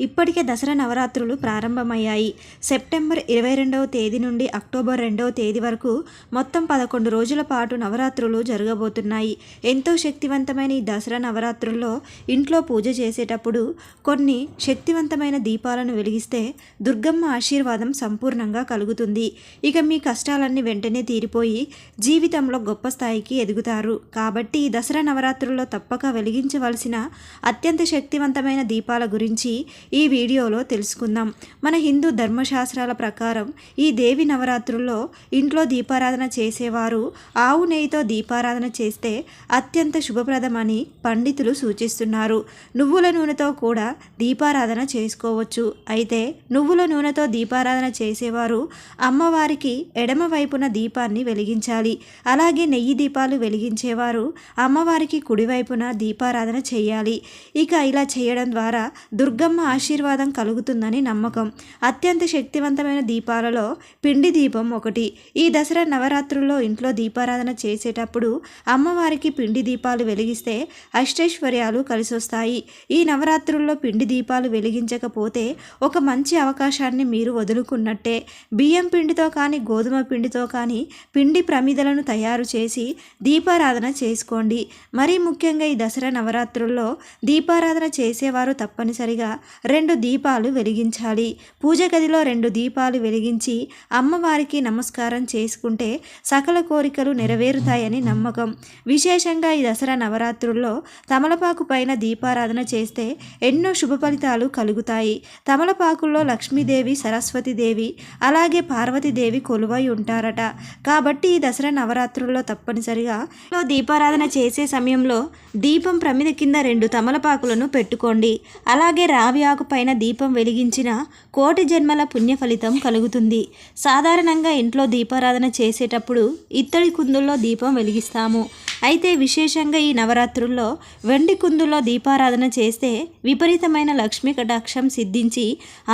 ఇప్పటికే దసరా నవరాత్రులు ప్రారంభమయ్యాయి. సెప్టెంబర్ ఇరవై రెండవ తేదీ నుండి అక్టోబర్ రెండవ తేదీ వరకు మొత్తం పదకొండు రోజుల పాటు నవరాత్రులు జరగబోతున్నాయి. ఎంతో శక్తివంతమైన ఈ దసరా నవరాత్రుల్లో ఇంట్లో పూజ చేసేటప్పుడు కొన్ని శక్తివంతమైన దీపాలను వెలిగిస్తే దుర్గమ్మ ఆశీర్వాదం సంపూర్ణంగా కలుగుతుంది. ఇక మీ కష్టాలన్నీ వెంటనే తీరిపోయి జీవితంలో గొప్ప స్థాయికి ఎదుగుతారు. కాబట్టి ఈ దసరా నవరాత్రుల్లో తప్పక వెలిగించవలసిన అత్యంత శక్తివంతమైన దీపాల గురించి ఈ వీడియోలో తెలుసుకుందాం. మన హిందూ ధర్మశాస్త్రాల ప్రకారం ఈ దేవి నవరాత్రుల్లో ఇంట్లో దీపారాధన చేసేవారు ఆవు నెయ్యితో దీపారాధన చేస్తే అత్యంత శుభప్రదమని పండితులు సూచిస్తున్నారు. నువ్వుల నూనెతో కూడా దీపారాధన చేసుకోవచ్చు. అయితే నువ్వుల నూనెతో దీపారాధన చేసేవారు అమ్మవారికి ఎడమ వైపున దీపాన్ని వెలిగించాలి. అలాగే నెయ్యి దీపాలు వెలిగించేవారు అమ్మవారికి కుడివైపున దీపారాధన చేయాలి. ఇక ఇలా చేయడం ద్వారా దుర్గమ్మ ఆశీర్వాదం కలుగుతుందని నమ్మకం. అత్యంత శక్తివంతమైన దీపాలలో పిండి దీపం ఒకటి. ఈ దసరా నవరాత్రుల్లో ఇంట్లో దీపారాధన చేసేటప్పుడు అమ్మవారికి పిండి దీపాలు వెలిగిస్తే అష్టైశ్వర్యాలు కలిసొస్తాయి. ఈ నవరాత్రుల్లో పిండి దీపాలు వెలిగించకపోతే ఒక మంచి అవకాశాన్ని మీరు వదులుకున్నట్టే. బియ్యం పిండితో కానీ గోధుమ పిండితో కానీ పిండి ప్రమిదలను తయారు చేసి దీపారాధన చేసుకోండి. మరీ ముఖ్యంగా ఈ దసరా నవరాత్రుల్లో దీపారాధన చేసేవారు తప్పనిసరిగా రెండు దీపాలు వెలిగించాలి. పూజ గదిలో రెండు దీపాలు వెలిగించి అమ్మవారికి నమస్కారం చేసుకుంటే సకల కోరికలు నెరవేరుతాయని నమ్మకం. విశేషంగా ఈ దసరా నవరాత్రుల్లో తమలపాకు పైన దీపారాధన చేస్తే ఎన్నో శుభ ఫలితాలు కలుగుతాయి. తమలపాకుల్లో లక్ష్మీదేవి సరస్వతీదేవి అలాగే పార్వతీదేవి కొలువై ఉంటారట. కాబట్టి ఈ దసరా నవరాత్రుల్లో తప్పనిసరిగా దీపారాధన చేసే సమయంలో దీపం ప్రమిద కింద రెండు తమలపాకులను పెట్టుకోండి. అలాగే రావి ఆకు పైన దీపం వెలిగించిన కోటి జన్మల పుణ్య ఫలితం కలుగుతుంది. సాధారణంగా ఇంట్లో దీపారాధన చేసేటప్పుడు ఇత్తడి కుందుల్లో దీపం వెలిగిస్తాము. అయితే విశేషంగా ఈ నవరాత్రుల్లో వెండి కుందుల్లో దీపారాధన చేస్తే విపరీతమైన లక్ష్మీ కటాక్షం సిద్ధించి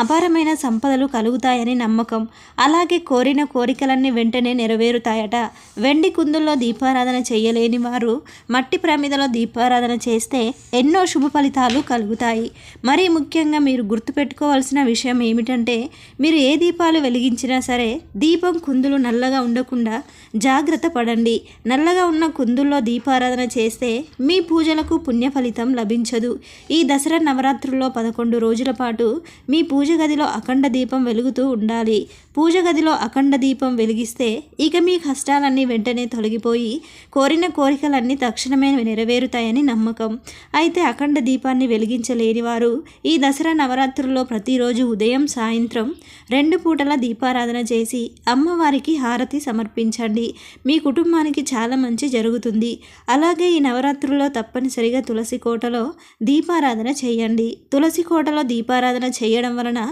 అపారమైన సంపదలు కలుగుతాయని నమ్మకం. అలాగే కోరిన కోరికలన్నీ వెంటనే నెరవేరుతాయట. వెండి కుందుల్లో దీపారాధన చేయలేని వారు మట్టి ప్రమిదలో దీపారాధన చేస్తే ఎన్నో శుభ ఫలితాలు కలుగుతాయి. మరీ ముఖ్యంగా మీరు గుర్తుపెట్టుకోవాల్సిన విషయం ఏమిటంటే మీరు ఏ దీపాలు వెలిగించినా సరే దీపం కుందులు నల్లగా ఉండకుండా జాగ్రత్త పడండి. నల్లగా ఉన్న కుందుల్లో దీపారాధన చేస్తే మీ పూజలకు పుణ్య ఫలితం లభించదు. ఈ దసరా నవరాత్రుల్లో పదకొండు రోజుల పాటు మీ పూజ గదిలో అఖండ దీపం వెలుగుతూ ఉండాలి. పూజ గదిలో అఖండ దీపం వెలిగిస్తే ఇక మీ కష్టాలన్నీ వెంటనే తొలగిపోయి కోరిన కోరికలన్నీ తక్షణమే నెరవేరుతాయని నమ్మకం. అయితే అఖండ దీపాన్ని వెలిగించలేని వారు ఈ దసరా దసరా నవరాత్రుల్లో ప్రతిరోజు ఉదయం సాయంత్రం రెండు పూటల దీపారాధన చేసి అమ్మవారికి హారతి సమర్పించండి. మీ కుటుంబానికి చాలా మంచి జరుగుతుంది. అలాగే ఈ నవరాత్రుల్లో తప్పనిసరిగా తులసి కోటలో దీపారాధన చేయండి. తులసి కోటలో దీపారాధన చేయడం వలన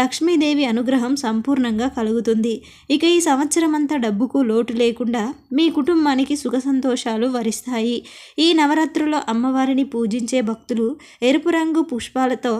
లక్ష్మీదేవి అనుగ్రహం సంపూర్ణంగా కలుగుతుంది. ఇక ఈ సంవత్సరం అంతా డబ్బుకు లోటు లేకుండా మీ కుటుంబానికి సుఖ సంతోషాలు వరిస్తాయి. ఈ నవరాత్రుల్లో అమ్మవారిని పూజించే భక్తులు ఎరుపు రంగు పుష్పాలతో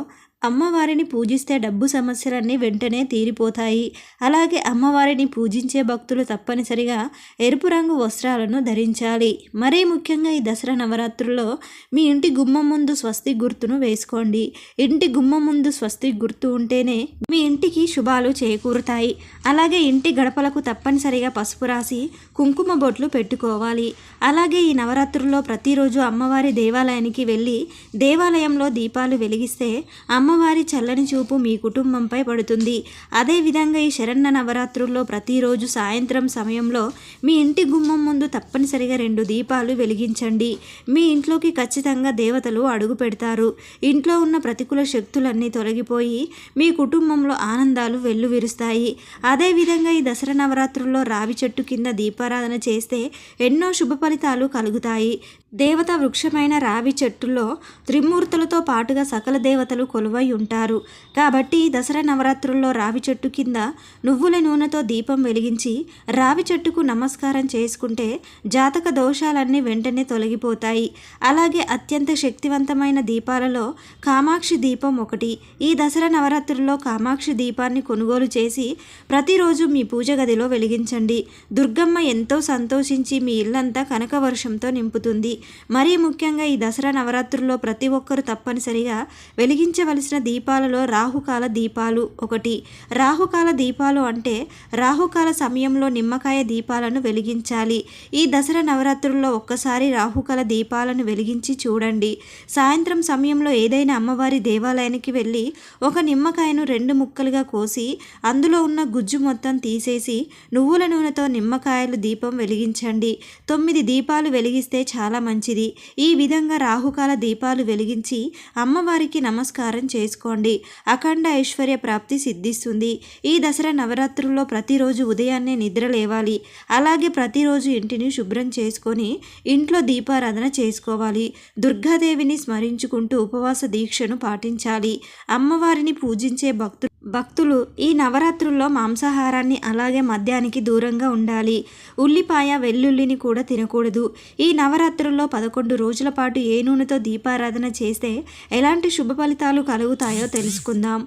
అమ్మవారిని పూజిస్తే డబ్బు సమస్యలన్నీ వెంటనే తీరిపోతాయి. అలాగే అమ్మవారిని పూజించే భక్తులు తప్పనిసరిగా ఎరుపు రంగు వస్త్రాలను ధరించాలి. మరీ ముఖ్యంగా ఈ దసరా నవరాత్రుల్లో మీ ఇంటి గుమ్మం ముందు స్వస్తి గుర్తును వేసుకోండి. ఇంటి గుమ్మం ముందు స్వస్తి గుర్తు ఉంటేనే మీ ఇంటికి శుభాలు చేకూరుతాయి. అలాగే ఇంటి గడపలకు తప్పనిసరిగా పసుపు రాసి కుంకుమ బొట్లు పెట్టుకోవాలి. అలాగే ఈ నవరాత్రుల్లో ప్రతిరోజు అమ్మవారి దేవాలయానికి వెళ్ళి దేవాలయంలో దీపాలు వెలిగిస్తే అమ్మ అమ్మవారి చల్లని చూపు మీ కుటుంబంపై పడుతుంది. అదేవిధంగా ఈ శరణ నవరాత్రుల్లో ప్రతిరోజు సాయంత్రం సమయంలో మీ ఇంటి గుమ్మం ముందు తప్పనిసరిగా రెండు దీపాలు వెలిగించండి. మీ ఇంట్లోకి ఖచ్చితంగా దేవతలు అడుగు పెడతారు. ఇంట్లో ఉన్న ప్రతికూల శక్తులన్నీ తొలగిపోయి మీ కుటుంబంలో ఆనందాలు వెల్లువిరుస్తాయి. అదేవిధంగా ఈ దసరా నవరాత్రుల్లో రావి చెట్టు కింద దీపారాధన చేస్తే ఎన్నో శుభ ఫలితాలు కలుగుతాయి. దేవత వృక్షమైన రావి చెట్టులో త్రిమూర్తులతో పాటుగా సకల దేవతలు కొలువై ఉంటారు. కాబట్టి ఈ దసరా నవరాత్రుల్లో రావి చెట్టు కింద నువ్వుల నూనెతో దీపం వెలిగించి రావి చెట్టుకు నమస్కారం చేసుకుంటే జాతక దోషాలన్నీ వెంటనే తొలగిపోతాయి. అలాగే అత్యంత శక్తివంతమైన దీపాలలో కామాక్షి దీపం ఒకటి. ఈ దసరా నవరాత్రుల్లో కామాక్షి దీపాన్ని కొనుగోలు చేసి ప్రతిరోజు మీ పూజ గదిలో వెలిగించండి. దుర్గమ్మ ఎంతో సంతోషించి మీ ఇల్లంతా కనక వర్షంతో నింపుతుంది. మరీ ముఖ్యంగా ఈ దసరా నవరాత్రుల్లో ప్రతి ఒక్కరూ తప్పనిసరిగా వెలిగించవలసిన సంబంధించిన దీపాలలో రాహుకాల దీపాలు ఒకటి. రాహుకాల దీపాలు అంటే రాహుకాల సమయంలో నిమ్మకాయ దీపాలను వెలిగించాలి. ఈ దసరా నవరాత్రుల్లో ఒక్కసారి రాహుకాల దీపాలను వెలిగించి చూడండి. సాయంత్రం సమయంలో ఏదైనా అమ్మవారి దేవాలయానికి వెళ్ళి ఒక నిమ్మకాయను రెండు ముక్కలుగా కోసి అందులో ఉన్న గుజ్జు మొత్తం తీసేసి నువ్వుల నూనెతో నిమ్మకాయలు దీపం వెలిగించండి. తొమ్మిది దీపాలు వెలిగిస్తే చాలా మంచిది. ఈ విధంగా రాహుకాల దీపాలు వెలిగించి అమ్మవారికి నమస్కారం చేసుకోండి. అఖండ ఐశ్వర్య ప్రాప్తి సిద్ధిస్తుంది. ఈ దసరా నవరాత్రుల్లో ప్రతిరోజు ఉదయాన్నే నిద్ర లేవాలి. అలాగే ప్రతిరోజు ఇంటిని శుభ్రం చేసుకొని ఇంట్లో దీపారాధన చేసుకోవాలి. దుర్గాదేవిని స్మరించుకుంటూ ఉపవాస దీక్షను పాటించాలి. అమ్మవారిని పూజించే భక్తులు భక్తులు ఈ నవరాత్రుల్లో మాంసాహారాన్ని అలాగే మద్యానికి దూరంగా ఉండాలి. ఉల్లిపాయ వెల్లుల్లిని కూడా తినకూడదు. ఈ నవరాత్రుల్లో పదకొండు రోజుల పాటు ఏ నూనెతో దీపారాధన చేస్తే ఎలాంటి శుభ ఫలితాలు కలుగుతాయో తెలుసుకుందాం.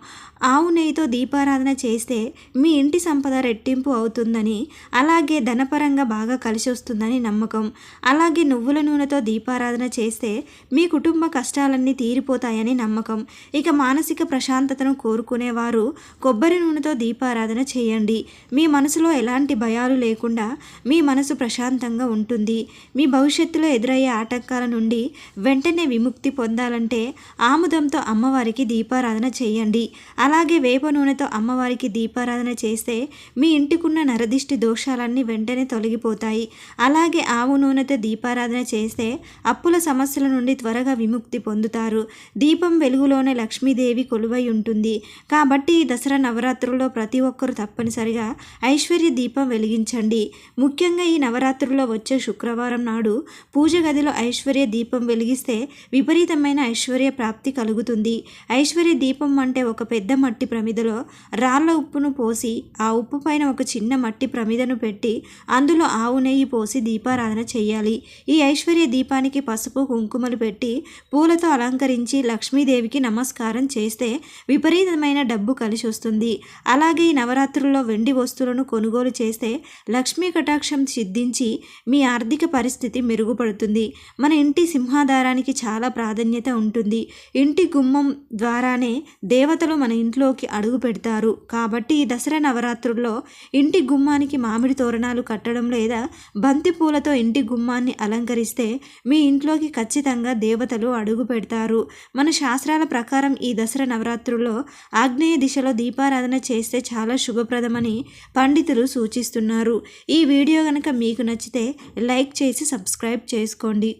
ఆవు నెయ్యితో దీపారాధన చేస్తే మీ ఇంటి సంపద రెట్టింపు అవుతుందని అలాగే ధనపరంగా బాగా కలిసి వస్తుందని నమ్మకం. అలాగే నువ్వుల నూనెతో దీపారాధన చేస్తే మీ కుటుంబ కష్టాలన్నీ తీరిపోతాయని నమ్మకం. ఇక మానసిక ప్రశాంతతను కోరుకునేవారు కొబ్బరి నూనెతో దీపారాధన చేయండి. మీ మనసులో ఎలాంటి భయాలు లేకుండా మీ మనసు ప్రశాంతంగా ఉంటుంది. మీ భవిష్యత్తులో ఎదురయ్యే ఆటంకాల నుండి వెంటనే విముక్తి పొందాలంటే ఆముదంతో అమ్మవారికి దీపారాధన చేయండి. అలాగే వేప నూనెతో అమ్మవారికి దీపారాధన చేస్తే మీ ఇంటికున్న నరదిష్టి దోషాలన్నీ వెంటనే తొలగిపోతాయి. అలాగే ఆవు నూనెతో దీపారాధన చేస్తే అప్పుల సమస్యల నుండి త్వరగా విముక్తి పొందుతారు. దీపం వెలుగులోనే లక్ష్మీదేవి కొలువై ఉంటుంది. కాబట్టి ఈ దసరా నవరాత్రుల్లో ప్రతి ఒక్కరూ తప్పనిసరిగా ఐశ్వర్య దీపం వెలిగించండి. ముఖ్యంగా ఈ నవరాత్రుల్లో వచ్చే శుక్రవారం నాడు పూజ గదిలో ఐశ్వర్య దీపం వెలిగిస్తే విపరీతమైన ఐశ్వర్య ప్రాప్తి కలుగుతుంది. ఐశ్వర్య దీపం అంటే ఒక పెద్ద మట్టి ప్రమిదలో రాళ్ళ ఉప్పును పోసి ఆ ఉప్పు పైన ఒక చిన్న మట్టి ప్రమిదను పెట్టి అందులో ఆవు నెయ్యి పోసి దీపారాధన చేయాలి ఈ ఐశ్వర్య దీపానికి పసుపు కుంకుమలు పెట్టి పూలతో అలంకరించి లక్ష్మీదేవికి నమస్కారం చేస్తే విపరీతమైన డబ్బు కలిసి వస్తుంది. అలాగే ఈ నవరాత్రుల్లో వెండి వస్తువులను కొనుగోలు చేస్తే లక్ష్మీ కటాక్షం సిద్ధించి మీ ఆర్థిక పరిస్థితి మెరుగుపడుతుంది. మన ఇంటి సింహాధారానికి చాలా ప్రాధాన్యత ఉంటుంది. ఇంటి గుమ్మం ద్వారానే దేవతలు మన ఇంట్లోకి అడుగు పెడతారు. కాబట్టి ఈ దసరా నవరాత్రుల్లో ఇంటి గుమ్మానికి మామిడి తోరణాలు కట్టడం లేదా బంతి పూలతో ఇంటి గుమ్మాన్ని అలంకరిస్తే మీ ఇంట్లోకి ఖచ్చితంగా దేవతలు అడుగు పెడతారు. మన శాస్త్రాల ప్రకారం ఈ దసరా నవరాత్రుల్లో ఆగ్నేయ దిశలో దీపారాధన చేస్తే చాలా శుభప్రదమని పండితులు సూచిస్తున్నారు. ఈ వీడియో కనుక మీకు నచ్చితే లైక్ చేసి సబ్స్క్రైబ్ చేసుకోండి.